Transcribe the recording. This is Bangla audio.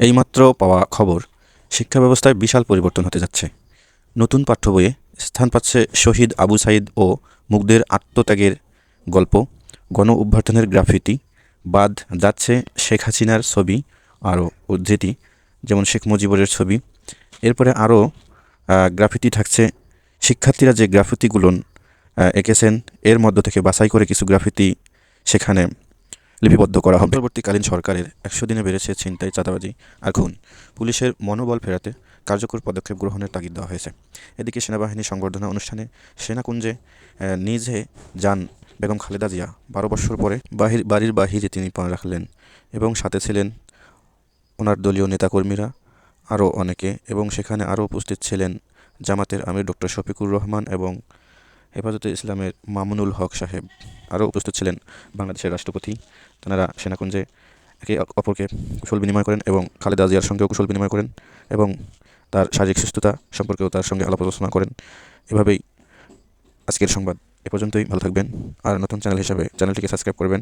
এইমাত্র পাওয়া খবর শিক্ষা ব্যবস্থায় বিশাল পরিবর্তন হতে যাচ্ছে। নতুন পাঠ্য বইয়ে স্থান পাচ্ছে শহীদ আবু সাইদ ও মুগ্ধের আত্মত্যাগের গল্প, গণ অভ্যর্থনের গ্রাফিতি, বাদ যাচ্ছে শেখ হাসিনার ছবি আরও উদ্ধৃতি, যেমন শেখ মুজিবুরের ছবি। এরপরে আরও গ্রাফিতি থাকছে। শিক্ষার্থীরা যে গ্রাফিতিগুলো এঁকেছেন, এর মধ্য থেকে বাছাই করে কিছু গ্রাফিতি সেখানে লিপিবদ্ধ করা হবে। পরবর্তীকালীন সরকারের একশো দিনে বেড়েছে ছিনতাই, চাঁদাবাজি আর খুন পুলিশের মনোবল ফেরাতে কার্যকর পদক্ষেপ গ্রহণের তাগিদ দেওয়া হয়েছে। এদিকে সেনাবাহিনী সংবর্ধনা অনুষ্ঠানে সেনাকুঞ্জে নিজে যান বেগম খালেদা জিয়া। বারো বছর পরে বাহির, বাড়ির বাহিরে তিনি পা রাখলেন এবং সাথে ছিলেন ওনার দলীয় নেতাকর্মীরা আরও অনেকে এবং সেখানে আরও উপস্থিত ছিলেন জামাতের আমির ডক্টর শফিকুর রহমান এবং হেফাজতে ইসলামের মামুনুল হক সাহেব। আরও উপস্থিত ছিলেন বাংলাদেশের রাষ্ট্রপতি। তেনারা সেনাকুঞ্জে একে অপরকে কুশল বিনিময় করেন এবং খালেদা জিয়ার সঙ্গেও কুশল বিনিময় করেন এবং তার শারীরিক সুস্থতা সম্পর্কেও তার সঙ্গে আলাপ আলোচনা করেন। এভাবেই আজকের সংবাদ এ পর্যন্তই। ভালো থাকবেন। আর নতুন চ্যানেল হিসাবে চ্যানেলটিকে সাবস্ক্রাইব করবেন।